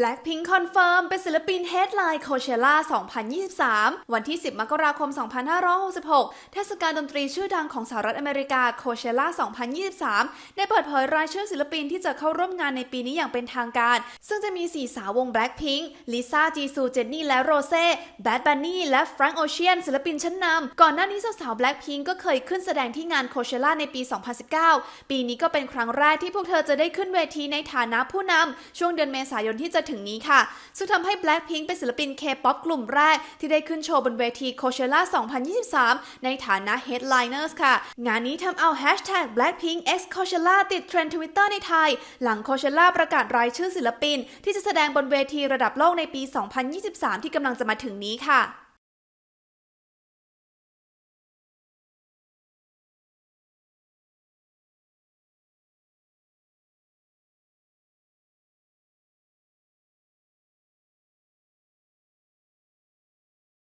Blackpink Confirm เป็นศิลปิน Headline Coachella 2023 วันที่ 10 มกราคม 2566 เทศกาลดนตรีชื่อดังของสหรัฐอเมริกา Coachella 2023 ได้เปิดเผยรายชื่อศิลปินที่จะเข้าร่วมงานในปีนี้อย่างเป็นทางการ ซึ่งจะมี 4 สาววง Blackpink ลิซ่า จีซู เจนนี่ และโรเซ่ Bad Bunny และ Frank Ocean ศิลปินชั้นนำ ก่อนหน้านี้สาวๆ Blackpink ก็เคยขึ้นแสดงที่งาน Coachella ในปี 2019 ปีนี้ก็เป็นครั้งแรกที่พวกเธอจะได้ขึ้นเวทีในฐานะผู้นำช่วงเดือนเมษายนที่จะถึงนี้ค่ะ ซึ่งทำให้ Blackpink เป็นศิลปิน K-POP กลุ่มแรก ที่ได้ขึ้นโชว์บนเวที Coachella 2023 ในฐานะ Headliners ค่ะ งานนี้ทำเอา Hashtag Blackpink X Coachella ติดเทรนด์ Twitter ในไทย หลัง Coachella ประกาศรายชื่อศิลปิน ที่จะแสดงบนเวทีระดับโลกในปี 2023 ที่กำลังจะมาถึงนี้ค่ะ